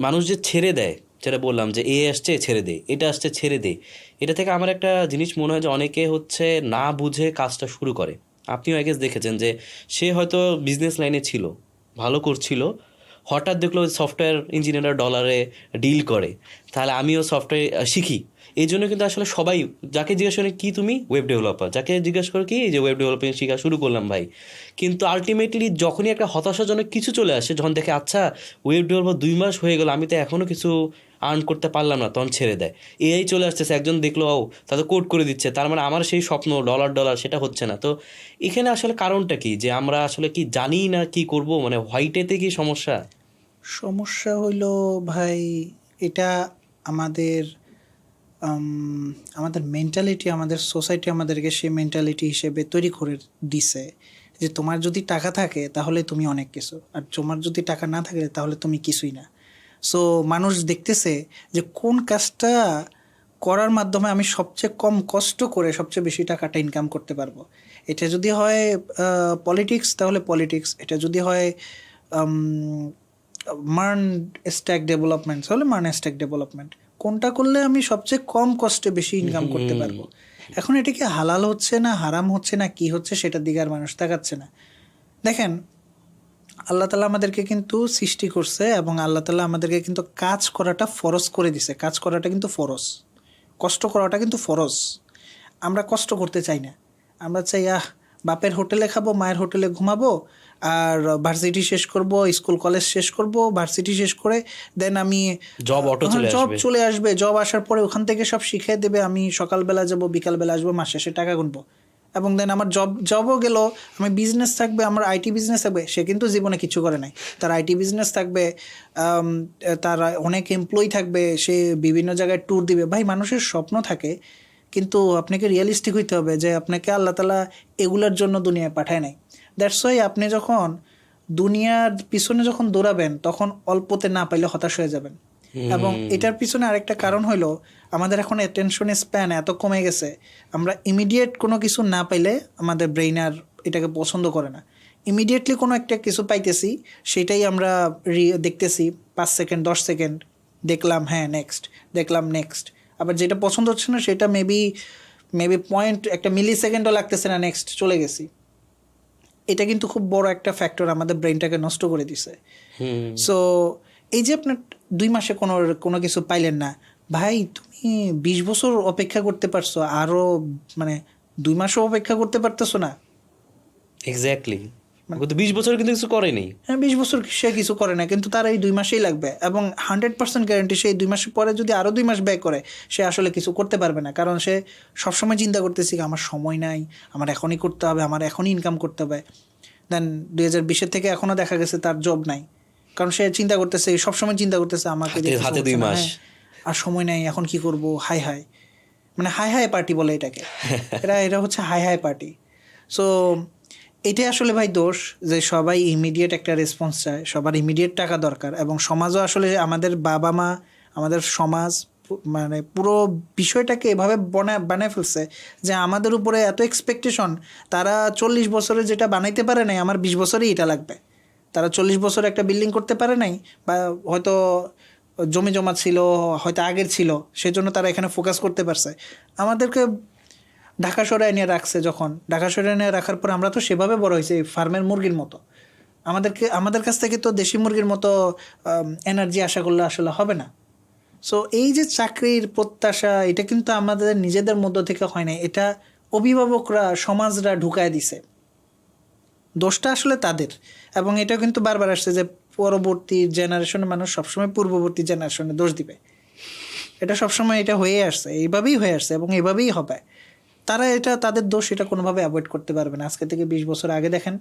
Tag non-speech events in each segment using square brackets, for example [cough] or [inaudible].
মানুষ যে ছেড়ে দেয়, যেটা বললাম যে এ আসছে, ছেড়ে দে, এটা আসছে, ছেড়ে দে, এটা থেকে আমার একটা জিনিস মনে হয় যে অনেকে হচ্ছে না বুঝে কাজটা শুরু করে। আপনিও আগে দেখেছেন যে সে হয়তো বিজনেস লাইনে ছিল, ভালো করছিল, হঠাৎ দেখল সফটওয়্যার ইঞ্জিনিয়াররা ডলারে ডিল করে, তাহলে আমিও সফটওয়্যার শিখি। এই জন্য কিন্তু আসলে সবাই যাকে জিজ্ঞেস করে, কি তুমি? ওয়েব ডেভেলপার যাকে জিজ্ঞেস করে, কি? যে ওয়েব ডেভেলপিং শেখা শুরু করলাম ভাই। কিন্তু আলটিমেটলি যখনই একটা হতাশাজনক কিছু চলে আসে, যখন দেখে আচ্ছা ওয়েব ডেভেলপার দুই মাস হয়ে গেল, আমি তো এখনও কিছু আর্ন করতে পারলাম না তখন ছেড়ে দেয়। এআই চলে আসতেছে, একজন দেখল ও তাদের কোড করে দিচ্ছে, তার মানে আমার সেই স্বপ্ন ডলার ডলার সেটা হচ্ছে না। তো এখানে আসলে কারণটা কি? যে আমরা আসলে কি জানি না কি করব? মানে হোয়াইটেতে কি সমস্যা? সমস্যা হইল ভাই, এটা আমাদের আমাদের মেন্টালিটি আমাদের সোসাইটি আমাদেরকে সেই মেন্টালিটি হিসেবে তৈরি করে দিছে যে তোমার যদি টাকা থাকে তাহলে তুমি অনেক কিছু, আর তোমার যদি টাকা না থাকে তাহলে তুমি কিছুই না। সো মানুষ দেখতেছে যে কোন কাজটা করার মাধ্যমে আমি সবচেয়ে কম কষ্ট করে সবচেয়ে বেশি টাকাটা ইনকাম করতে পারব। এটা যদি হয় পলিটিক্স তাহলে পলিটিক্স এটা যদি হয় মার্ন স্ট্যাক ডেভেলপমেন্ট, তাহলে মার্ন স্ট্যাক ডেভেলপমেন্ট। কোনটা করলে আমি সবচেয়ে কম কষ্টে বেশি ইনকাম করতে পারব? এখন এটা কি হালাল হচ্ছে না হারাম হচ্ছে না কি হচ্ছে সেটার দিকে আর মানুষ তাকাচ্ছে না। দেখেন আল্লাহ তালা আমাদেরকে কিন্তু সৃষ্টি করছে এবং আল্লাহ তালা আমাদেরকে কিন্তু কাজ করাটা ফরজ করে দিছে। কাজ করাটা কিন্তু ফরজ। কষ্ট করাটা কিন্তু ফরজ। আমরা কষ্ট করতে চাই না। আমরা চাই আহ বাপের হোটেলে খাব মায়ের হোটেলে ঘুমাবো আর ভার্সিটি শেষ করব স্কুল কলেজ শেষ করব ভার্সিটি শেষ করে দেন আমি জব অটো চলে জব চলে আসবে। জব আসার পরে ওখান থেকে সব শিখিয়ে দেবে আমি সকালবেলা যাব বিকালবেলা আসব মাস শেষে টাকা গুনবো। এবং দেন আমার জব জবও গেল আমি বিজনেস থাকবে আমার আইটি বিজনেস থাকবে সে কিন্তু জীবনে কিছু করে নাই। তার আইটি বিজনেস থাকবে তার অনেক এমপ্লয়ি থাকবে সে বিভিন্ন জায়গায় ট্যুর দিবে। ভাই মানুষের স্বপ্ন থাকে কিন্তু আপনাকে রিয়েলিস্টিক হইতে হবে যে আপনাকে আল্লাহ তালা এগুলার জন্য দুনিয়ায় পাঠায় নাই। দ্যাটস ওয়াই আপনি যখন দুনিয়ার পিছনে যখন দৌড়াবেন তখন অল্পতে না পাইলে হতাশ হয়ে যাবেন। এবং এটার পিছনে আরেকটা কারণ হলো আমাদের এখন অ্যাটেনশনের স্প্যান এত কমে গেছে আমরা ইমিডিয়েট কোনো কিছু না পাইলে আমাদের ব্রেইন আর এটাকে পছন্দ করে না। ইমিডিয়েটলি কোনো একটা কিছু পাইতেছি সেটাই আমরা রি- দেখতেছি পাঁচ সেকেন্ড দশ সেকেন্ড দেখলাম হ্যাঁ নেক্সট দেখলাম নেক্সট আবার যেটা পছন্দ হচ্ছে না সেটা মেবি মেবি পয়েন্ট একটা মিলি সেকেন্ডও লাগতেছে না নেক্সট চলে গেছি। এটা কিন্তু খুব বড় একটা ফ্যাক্টর আমাদের ব্রেনটাকে নষ্ট করে দিছে। সো এই যে আপনার দুই মাসে কোনো কোনো কিছু পাইলেন না ভাই তুমি বিশ বছর অপেক্ষা করতে পারছ আরও মানে দুই মাসও অপেক্ষা করতে পারতেছো না। এক্স্যাক্টলি কিন্তু বিশ বছর কিন্তু কিছু করেনি। হ্যাঁ বিশ বছর সে কিছু করে না কিন্তু তার এই দুই মাসেই লাগবে। এবং হান্ড্রেড পার্সেন্ট গ্যারান্টি সেই দুই মাসের পরে যদি আরও দুই মাস ব্যয় করে সে আসলে কিছু করতে পারবে না। কারণ সে সবসময় চিন্তা করতেছি আমার সময় নাই আমার এখনই করতে হবে আমার এখনই ইনকাম করতে হবে। দেন দুই হাজার বিশের থেকে এখনও দেখা গেছে তার জব নাই। কারণ সে চিন্তা করতেছে সবসময় চিন্তা করতেছে আমাকে হাতে দুই মাস। হ্যাঁ, আর সময় নাই এখন কি করব? হাই হাই মানে হাই হাই পার্টি বলে এটাকে। [laughs] এটা এটা হচ্ছে হাই হাই পার্টি সো এটাই আসলে ভাই দোষ যে সবাই ইমিডিয়েট একটা রেসপন্স চায়, সবার ইমিডিয়েট টাকা দরকার এবং সমাজও আসলে আমাদের বাবা মা আমাদের সমাজ মানে পুরো বিষয়টাকে এভাবে বনা- বানায় ফেলছে যে আমাদের উপরে এত এক্সপেকটেশন তারা চল্লিশ বছরে যেটা বানাইতে পারে নাই, আমার বিশ বছরেই এটা লাগবে। তারা চল্লিশ বছর একটা বিল্ডিং করতে পারে নাই বা হয়তো জমি জমা ছিল, হয়তো আগের ছিল, সেজন্য তারা এখানে ফোকাস করতে পারছে। আমাদেরকে ঢাকা সরাই নিয়ে রাখছে যখন, ঢাকা সরাই নিয়ে রাখার পর আমরা তো সেভাবে বড় হয়েছি ফার্মের মুরগির মতো। আমাদেরকে, আমাদের কাছ থেকে তো দেশি মুরগির মতো এনার্জি আশা করলে আসলে হবে না। সো এই যে চাকরির প্রত্যাশা, এটা কিন্তু আমাদের নিজেদের মধ্য থেকে হয় না এটা অভিভাবকরা, সমাজরা ঢুকায় দিছে। দোষটা আসলে তাদের। এবং এটা কিন্তু বারবার আসছে যে পরবর্তী জেনারেশনের মানুষ সবসময় পূর্ববর্তী জেনারেশনে দোষ দিবে। এটা সবসময় এটা হয়ে আসছে, এইভাবেই হয়ে আসছে এবং এভাবেই হবে। তারা এটা তাদের দোষ এটা কোনোভাবে অ্যাভয়েড করতে পারবে না। আজকে থেকে বিশ বছর আগে দেখেন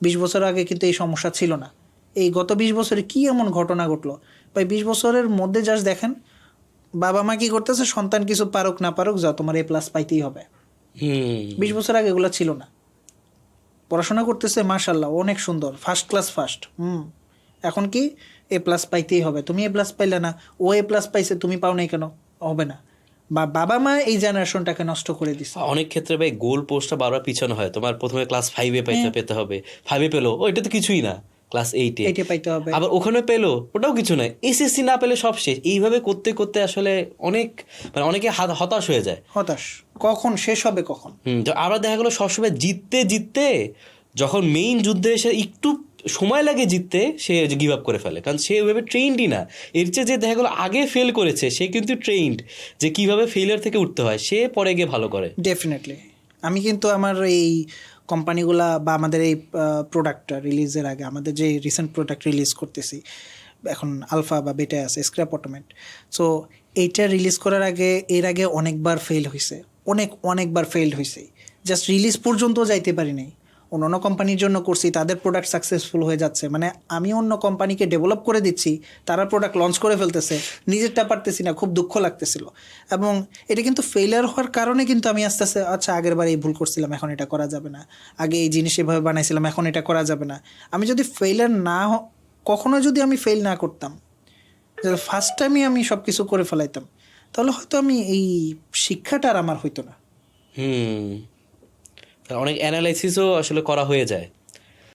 বিশ বছর আগে কিন্তু এই সমস্যা ছিল না। এই গত বিশ বছরে কি এমন ঘটনা ঘটলো? ভাই বিশ বছরের মধ্যে জাস্ট দেখেন বাবা মা কি করতেছে? সন্তান কিছু পারুক না পারুক যা তোমার এ প্লাস পাইতেই হবে। বিশ বছর আগে এগুলো ছিল না। পড়াশোনা করতেছে মাশাল্লাহ অনেক সুন্দর ফার্স্ট ক্লাস ফার্স্ট হুম। এখন কি এ প্লাস পাইতেই হবে। তুমি এ প্লাস পাইলে না ও এ প্লাস পাইছে তুমি পাও নাই কেন? হবে না। বা বাবা মা এই জেনারেশনটাকে নষ্ট করে দিছে। অনেক ক্ষেত্রে ভাই গোল পোস্টটা বারবার পিছনে হয়। তোমার প্রথমে ক্লাস ফাইভে পাইতে পেতে হবে। ফাইভে পেল ও এটা তো কিছুই না। ক্লাস এইটে এইটে পাইতে হবে। আবার ওখানে পেল ওটাও কিছু নয় এসএসসি না পেলে সব শেষ। এইভাবে করতে করতে আসলে অনেক মানে অনেকে হাত- হতাশ হয়ে যায়। হতাশ। কখন? শেষ হবে কখন? হুম তো আবার দেখা গেলো সবসময় জিততে জিততে যখন মেইন যুদ্ধে এসে একটু সময় লাগে জিততে, সে গিভ আপ করে ফেলে। কারণ সে ওইভাবে ট্রেন্ডই না। এর চেয়ে যে দেখা গেলো আগে ফেল করেছে, সে কিন্তু ট্রেন্ড যে কীভাবে ফেলিয়ার থেকে উঠতে হয়, সে পরে গিয়ে ভালো করে। ডেফিনেটলি আমি কিন্তু আমার এই কোম্পানিগুলা বা আমাদের এই প্রোডাক্টটা রিলিজের আগে, আমাদের যে রিসেন্ট প্রোডাক্ট রিলিজ করতেছি, এখন আলফা বা বেটা আছে স্ক্র্যাপ অটোমেট সো এইটা রিলিজ করার আগে, এর আগে অনেকবার ফেল হয়েছে অনেক, অনেকবার ফেইল্ড হয়েছে জাস্ট রিলিজ পর্যন্ত যাইতে পারি নাই। অন্য অন্য কোম্পানির জন্য করছি, তাদের প্রোডাক্ট সাকসেসফুল হয়ে যাচ্ছে। মানে আমি অন্য কোম্পানিকে ডেভেলপ করে দিচ্ছি, তারা প্রোডাক্ট লঞ্চ করে ফেলতেছে, নিজেরটা পারতেছি না, খুব দুঃখ লাগতেছিল। এবং এটা কিন্তু ফেলিয়ার হওয়ার কারণে কিন্তু আমি আস্তে আস্তে আচ্ছা আগের বার এই ভুল করছিলাম, এখন এটা করা যাবে না। আগে এই জিনিস এভাবে বানাইছিলাম, এখন এটা করা যাবে না। আমি যদি ফেইলার না কখনো যদি আমি ফেল না করতাম ফার্স্ট টাইমই আমি সব কিছু করে ফেলাইতাম, তাহলে হয়তো আমি এই শিক্ষাটা আর আমার হইতো না। হুম। অনেক অ্যানালাইসিসও আসলে করা হয়ে যায়।